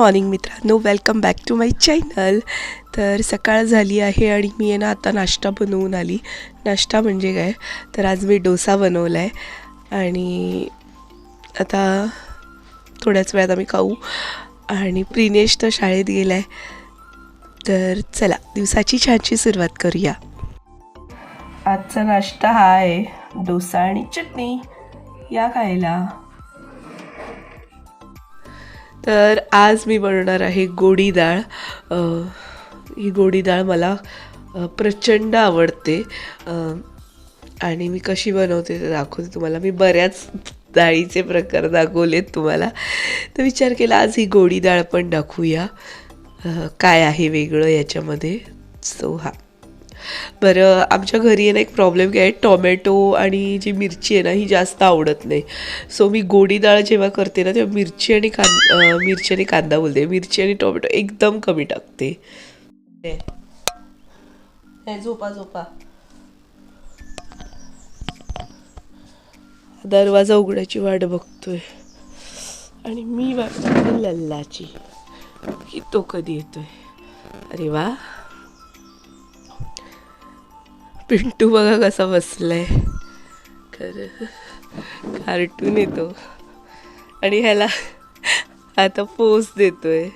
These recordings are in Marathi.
मॉर्निंग मित्रांनो. Welcome back to my channel तर सकाळ झाली आहे आणि मी आहे ना आता नाश्ता बनवून आली. नाश्ता म्हणजे काय? तर आज मी डोसा बनवला आहे आणि आता थोड्याच वेळात आम्ही खाऊ. आणि प्रिनेश तर शाळेत गेला आहे तर चला दिवसाची छानशी सुरुवात करूया. आजचा नाश्ता हा आहे डोसा आणि चटणी. या खायला. तर आज मी बनवणार आहे गोडी डाळ. ही गोडी डाळ मला प्रचंड आवडते. आणि मी कशी बनवते ते दाखवते तुम्हाला. मी बऱ्याच डाळीचे प्रकार दाखवलेत तुम्हाला. तर विचार केला आज ही गोडी डाळ पण दाखवूया. काय आहे वेगळं याच्यामध्ये? सो हा. बरं आमच्या घरी आहे ना एक प्रॉब्लेम काय आहे टॉमॅटो आणि जी मिरची आहे ना ही जास्त आवडत नाही. सो मी गोडी डाळ जेव्हा करते ना तेव्हा मिरची आणि कां मिरची आणि कांदा बोलते. मिरची आणि टोमॅटो एकदम कमी टाकते. हे. झोपा झोपा. दरवाजा उघडायची वाट बघतोय. आणि मी वाट लल्लाची. की तो कधी येतोय. अरे वा. पिंटू बघा कसा बसलाय. खरं. कार्टून येतो. आणि ह्याला आता पोज देतोय.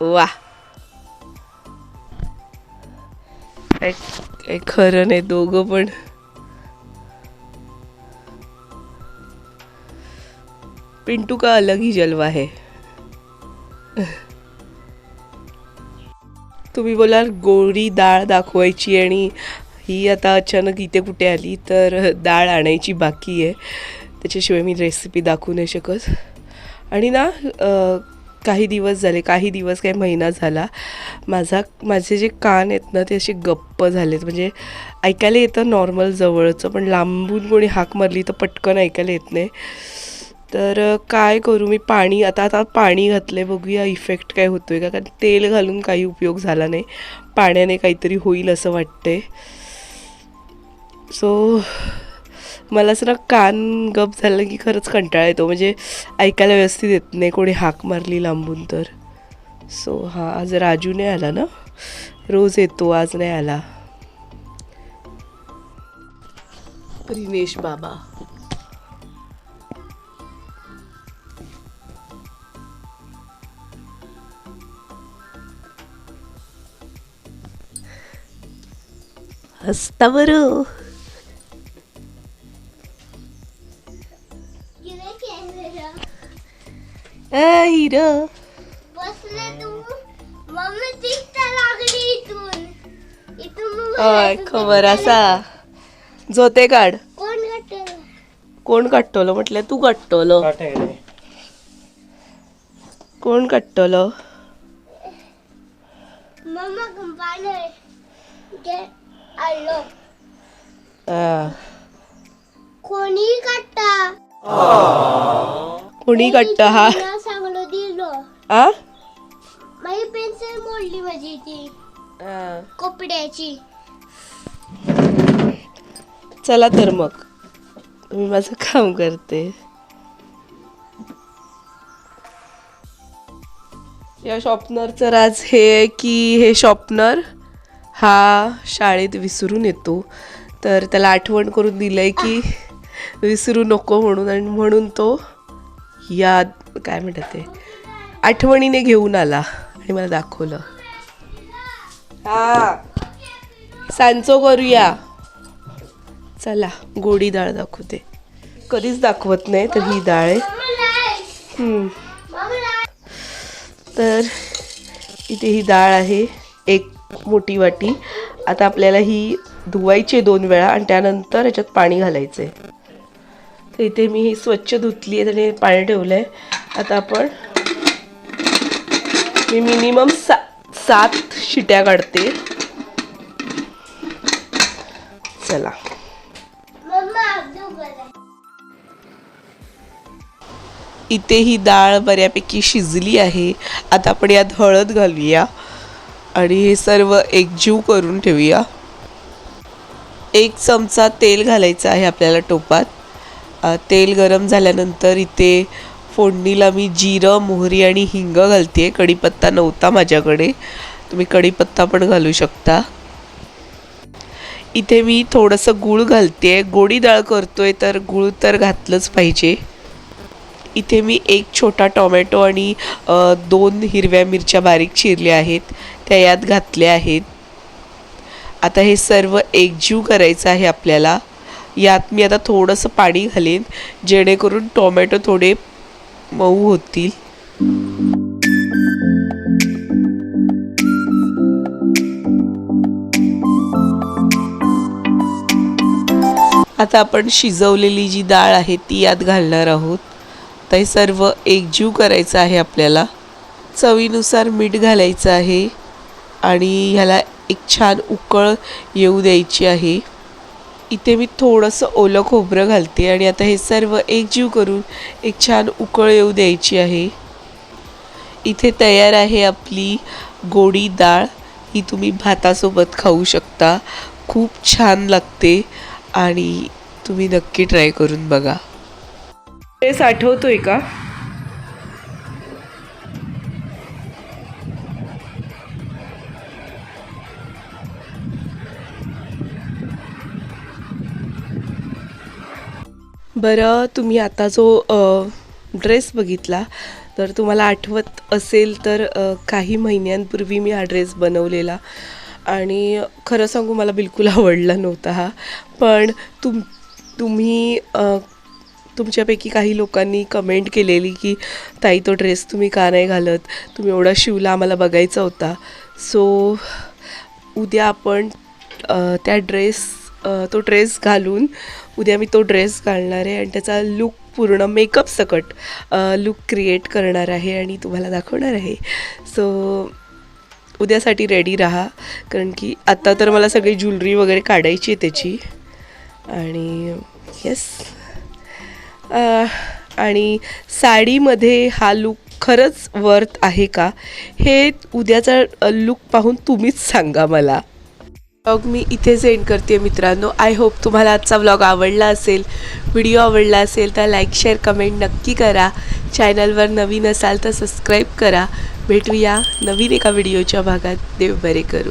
वा काय खरं नाही दोघं पण. पिंटू का अलग ही जलवा है तुम्ही बोलाल गोरी डाळ दाखवायची आणि ही आता अचानक इथे कुठे आली तर डाळ आणायची बाकी आहे. त्याच्याशिवाय मी रेसिपी दाखवू नाही शकत. आणि ना काही दिवस झाले काही दिवस काही महिना झाला माझा माझे जे कान आहेत ना ते असे गप्प झालेत. म्हणजे ऐकायला येतं नॉर्मल जवळचं पण लांबून कोणी हाक मारली तर पटकन ऐकायला येत नाही. तर काय करू मी पाणी आता आता पाणी घातलं बघूया इफेक्ट काय होतोय का? कारण तेल घालून काही उपयोग झाला नाही. पाण्याने काहीतरी होईल असं वाटते सो मला असं ना कान गप झालं की खरंच कंटाळा येतो. म्हणजे ऐकायला व्यवस्थित येत नाही कोणी हाक मारली लांबून तर. सो हा आज राजू नाही आला ना? रोज येतो आज नाही आला. प्रिनेश बाबा. हसता बरं हिरो तू असं खबर दिसतं. असा जोते काढ कोण घातलं कोण काढतलो म्हटलं तू काढतलो कोण काढतलो मम्मा कंपाने गे आलो. कोणी काढता कोणी काढत हा? सांगलो दिलो? आ? माझी पेन्सिल मोडली माझी ती. कपड्याची. चला तर मग. मी माझं काम करते. या शॉपनरचं राज हे आहे की हे शॉपनर? हा शाळेत विसरून येतो. तर त्याला आठवण करून दिलं आहे की विसरू नको म्हणून आणि म्हणून तो याद काय म्हणतात ते आठवणीने घेऊन आला आणि मला दाखवलं. हा. सांचो करूया. चला गोडी डाळ दाखवते. कधीच दाखवत नाही तर ही डाळ आहे. तर इथे ही डाळ आहे एक मोठी वाटी. आता आपल्याला ही धुवायची दोन वेळा आणि त्यानंतर याच्यात पाणी घालायचं आहे तर इथे मी ही स्वच्छ धुतली आहे त्याने पाणी ठेवलं आहे आता आपण मी मिनिमम सा सात शिट्या काढते. चला. इथे ही डाळ बऱ्यापैकी शिजली आहे. आता आपण यात हळद घालूया. आणि हे सर्व एकजीव करून ठेवूया. एक चमचा तेल घालायचं आहे आपल्याला टोपात. तेल गरम झाल्यानंतर इथे फोडणीला मी जिरं मोहरी आणि हिंग घालते कढीपत्ता नव्हता माझ्याकडे. तुम्ही कढीपत्ता पण घालू शकता. इथे मी थोडंसं गूळ घालते गोडी डाळ करतोय तर गूळ तर घातलंच पाहिजे. इथे मी एक छोटा टोमॅटो आणि दोन हिरव्या मिरच्या बारीक चिरल्या आहेत. त्या यात घातल्या आहेत. आता हे सर्व एकजीव करायचं आहे आपल्याला. यात मी आता थोडंसं पाणी घालेन जेणेकरून टोमॅटो थोडे मऊ होतील. आता आपण शिजवलेली जी डाळ आहे ती यात घालणार आहोत. तर हे सर्व एकजीव करायचं आहे आपल्याला. चवीनुसार मीठ घालायचं आहे आणि ह्याला एक छान उकळ येऊ द्यायची आहे. इथे मी थोडंसं ओलं खोबरं घालते आणि आता हे सर्व एकजीव करून एक छान उकळ येऊ द्यायची आहे. इथे तयार आहे आपली गोडी डाळ. ही तुम्ही भातासोबत खाऊ शकता. खूप छान लागते आणि तुम्ही नक्की ट्राय करून बघा. ड्रेस आहे का? बरं तुम्ही आता जो ड्रेस बघितला तर तुम्हाला आठवत असेल तर काही महिन्यांपूर्वी मी हा ड्रेस बनवलेला. आणि खरं सांगू मला बिलकुल आवडला नव्हता हा. पण तुम तुम्ही तुमच्यापैकी काही लोकांनी कमेंट केलेली की ताई तो ड्रेस तुम्ही का नाही घालत? तुम्ही एवढा शिवला आम्हाला बघायचा होता. सो उद्या आपण त्या ड्रेस तो ड्रेस घालून उद्या मी तो ड्रेस घालणार आहे आणि त्याचा लुक पूर्ण मेकअप सकट लुक क्रिएट करणार आहे आणि तुम्हाला दाखवणार आहे. सो उद्यासाठी रेडी राहा कारण की आत्ता तर मला सगळी ज्वेलरी वगैरे काढायची आहे त्याची. आणि येस आणि साडीमध्ये हा लुक खरंच वर्थ आहे का? हे उद्याचा लुक पाहून तुम्हीच सांगा मला. ब्लॉग मी इथेच एंड करते मित्रांनो. आय होप तुम्हाला आजचा व्लॉग आवडला असेल व्हिडिओ आवडला असेल तर लाईक शेअर कमेंट नक्की करा. चॅनलवर नवीन असाल तर सबस्क्राईब करा. भेटूया नवीन एका व्हिडिओच्या भागात. देव बरे करू.